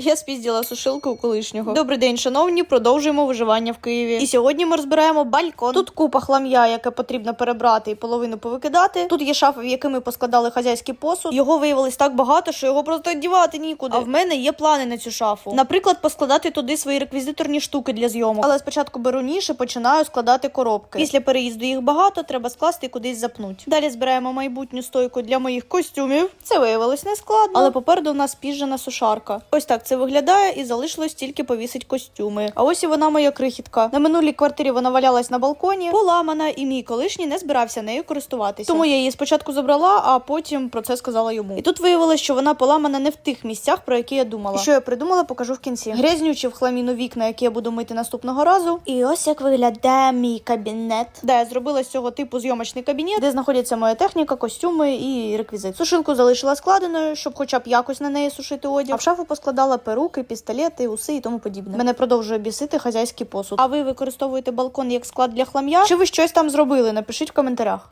Я спізділа сушилку у колишнього. Добрий день, шановні. Продовжуємо виживання в Києві. І сьогодні ми розбираємо балькон. Тут купа хлам'я, яке потрібно перебрати і половину повикидати. Тут є шафи, в які ми поскладали хазяйський посуд. Його виявилось так багато, що його просто дівати нікуди. А в мене є плани на цю шафу. Наприклад, поскладати туди свої реквізиторні штуки для зйомок. Але спочатку беру ніж і починаю складати коробки. Після переїзду їх багато, треба скласти і кудись запнуть. Далі збираємо майбутню стойку для моїх костюмів. Це виявилось не складно, але попереду у нас піжена сушарка. Ось так це виглядає, і залишилось тільки повісить костюми. А ось і вона моя крихітка. На минулій квартирі вона валялась на балконі, поламана, і мій колишній не збирався нею користуватися. Тому я її спочатку забрала, а потім про це сказала йому. І тут виявилось, що вона поламана не в тих місцях, про які я думала. І що я придумала, покажу в кінці. Грязнючі в хламіну вікна, які я буду мити наступного разу. І ось як виглядає мій кабінет. Да, я зробила з цього типу зйомочний кабінет, де знаходяться моя техніка, костюми і реквізит. Сушилку залишила складеною, щоб хоча б якось на неї сушити одяг. А в шафу поскладала перуки, пістолети, уси і тому подібне. Мене продовжує бісити хазяйський посуд. А ви використовуєте балкон як склад для хлам'я? Чи ви щось там зробили? Напишіть в коментарях.